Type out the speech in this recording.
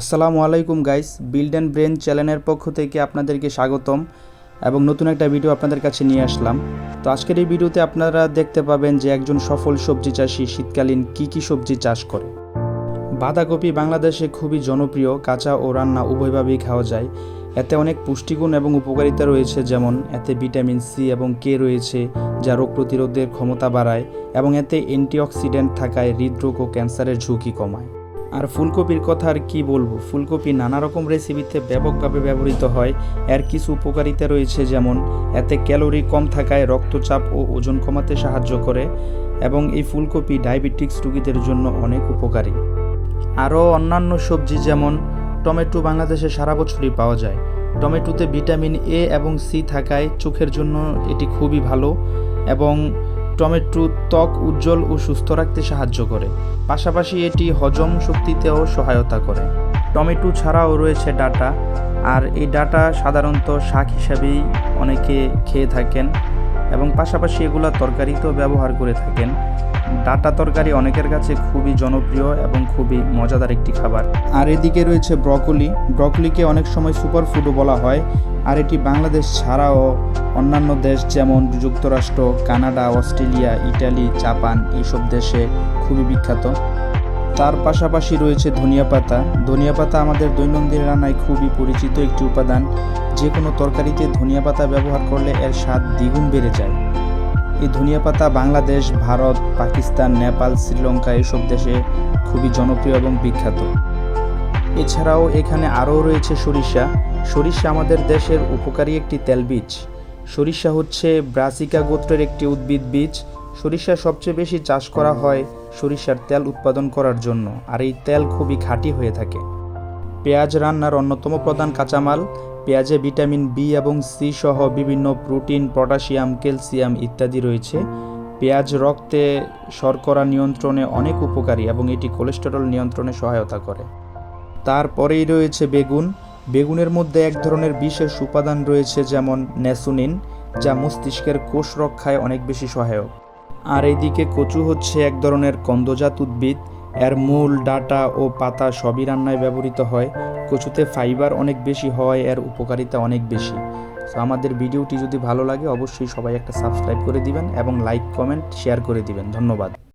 আসসালামু আলাইকুম guys, build and brain চ্যানেলের পক্ষ থেকে আপনাদেরকে স্বাগতম এবং নতুন একটা ভিডিও আপনাদের কাছে নিয়ে আসলাম। তো আজকের এই ভিডিওতে আপনারা দেখতে পাবেন যে একজন সফল সবজি চাষি শীতকালীন কি কি সবজি চাষ করে। বাঁধাকপি বাংলাদেশে খুবই জনপ্রিয়, কাঁচা ও রান্না উভয়ভাবেই খাওয়া যায়। এতে অনেক পুষ্টিগুণ এবং উপকারিতা রয়েছে, যেমন এতে ভিটামিন সি এবং কে রয়েছে, যা রোগ প্রতিরোধের ক্ষমতা বাড়ায় এবং এতে অ্যান্টিঅক্সিডেন্ট থাকায় হৃদরোগ ও ক্যান্সারের ঝুঁকি কমায়। আর ফুলকপির কথা আর কি বলব? ফুলকপি নানা রকম রেসিপিতে ব্যাপকভাবে ব্যবহৃত হয়। এর কিছু উপকারিতা রয়েছে, যেমন এতে ক্যালোরি কম থাকায় রক্তচাপ ও ওজন কমাতে সাহায্য করে এবং এই ফুলকপি ডায়াবেটিক্স রোগীদের জন্য অনেক উপকারী। আরও অন্যান্য সবজি যেমন টমেটো বাংলাদেশে সারা বছরই পাওয়া যায়। টমেটোতে ভিটামিন এ এবং সি থাকায় চোখের জন্য এটি খুবই ভালো এবং টমেটো ত্বক উজ্জ্বল ও সুস্থ রাখতে সাহায্য করে। পাশাপাশি এটি হজম শক্তিতেও সহায়তা করে। টমেটো ছাড়াও রয়েছে ডাটা, আর এই ডাটা সাধারণত শাক হিসাবেই অনেকে খেয়ে থাকেন এবং পাশাপাশি এগুলো তরকারিতেও ব্যবহার করে থাকেন। ডাটা তরকারি অনেকের কাছে খুবই জনপ্রিয় এবং খুবই মজাদার একটি খাবার। আর এদিকে রয়েছে ব্রকলি। ব্রকলিকে অনেক সময় সুপার ফুডও বলা হয়। আর এটি বাংলাদেশ ছাড়াও অন্যান্য দেশ যেমন যুক্তরাষ্ট্র, কানাডা, অস্ট্রেলিয়া, ইটালি, জাপান এইসব দেশে খুবই বিখ্যাত। তার পাশাপাশি রয়েছে ধনিয়া পাতা। ধনিয়া পাতা আমাদের দৈনন্দিন রান্নায় খুবই পরিচিত একটি উপাদান। যে কোনো তরকারিতে ধনিয়া পাতা ব্যবহার করলে এর স্বাদ দ্বিগুণ বেড়ে যায়। এই ধনিয়া পাতা বাংলাদেশ, ভারত, পাকিস্তান, নেপাল, শ্রীলঙ্কা এসব দেশে খুবই জনপ্রিয় এবং বিখ্যাত। এছাড়াও এখানে আরও রয়েছে সরিষা। সরিষা আমাদের দেশের উপকারী একটি তেল বীজ। সরিষা হচ্ছে ব্রাসিকা গোত্রের একটি উদ্ভিদ বীজ। সরিষা সবচেয়ে বেশি চাষ করা হয় সরিষার তেল উৎপাদন করার জন্য। আর এই তেল খুবই খাঁটি হয়ে থাকে। পেঁয়াজ রান্নার অন্যতম প্রধান কাঁচামাল। পেঁয়াজে ভিটামিন বি এবং সি সহ বিভিন্ন প্রোটিন, পটাশিয়াম, ক্যালসিয়াম ইত্যাদি রয়েছে। পেঁয়াজ রক্তে শর্করা নিয়ন্ত্রণে অনেক উপকারী এবং এটি কোলেস্টেরল নিয়ন্ত্রণে সহায়তা করে। তারপরেই রয়েছে বেগুন। বেগুনের মধ্যে এক ধরনের বিশেষ উপাদান রয়েছে যেমন ন্যাসুনিন, যা মস্তিষ্কের কোষ রক্ষায় অনেক বেশি সহায়ক। আর এইদিকে কচু হচ্ছে এক ধরনের কন্দজাত উদ্ভিদ এর মূল ডাটা ও পাতা সবই রান্নায় ব্যবহৃত হয়। কচুতে ফাইবার অনেক বেশি হয়, এর উপকারিতা অনেক বেশি। তো আমাদের ভিডিওটি যদি ভালো লাগে, অবশ্যই সবাই একটা সাবস্ক্রাইব করে দিবেন এবং লাইক, কমেন্ট, শেয়ার করে দিবেন। ধন্যবাদ।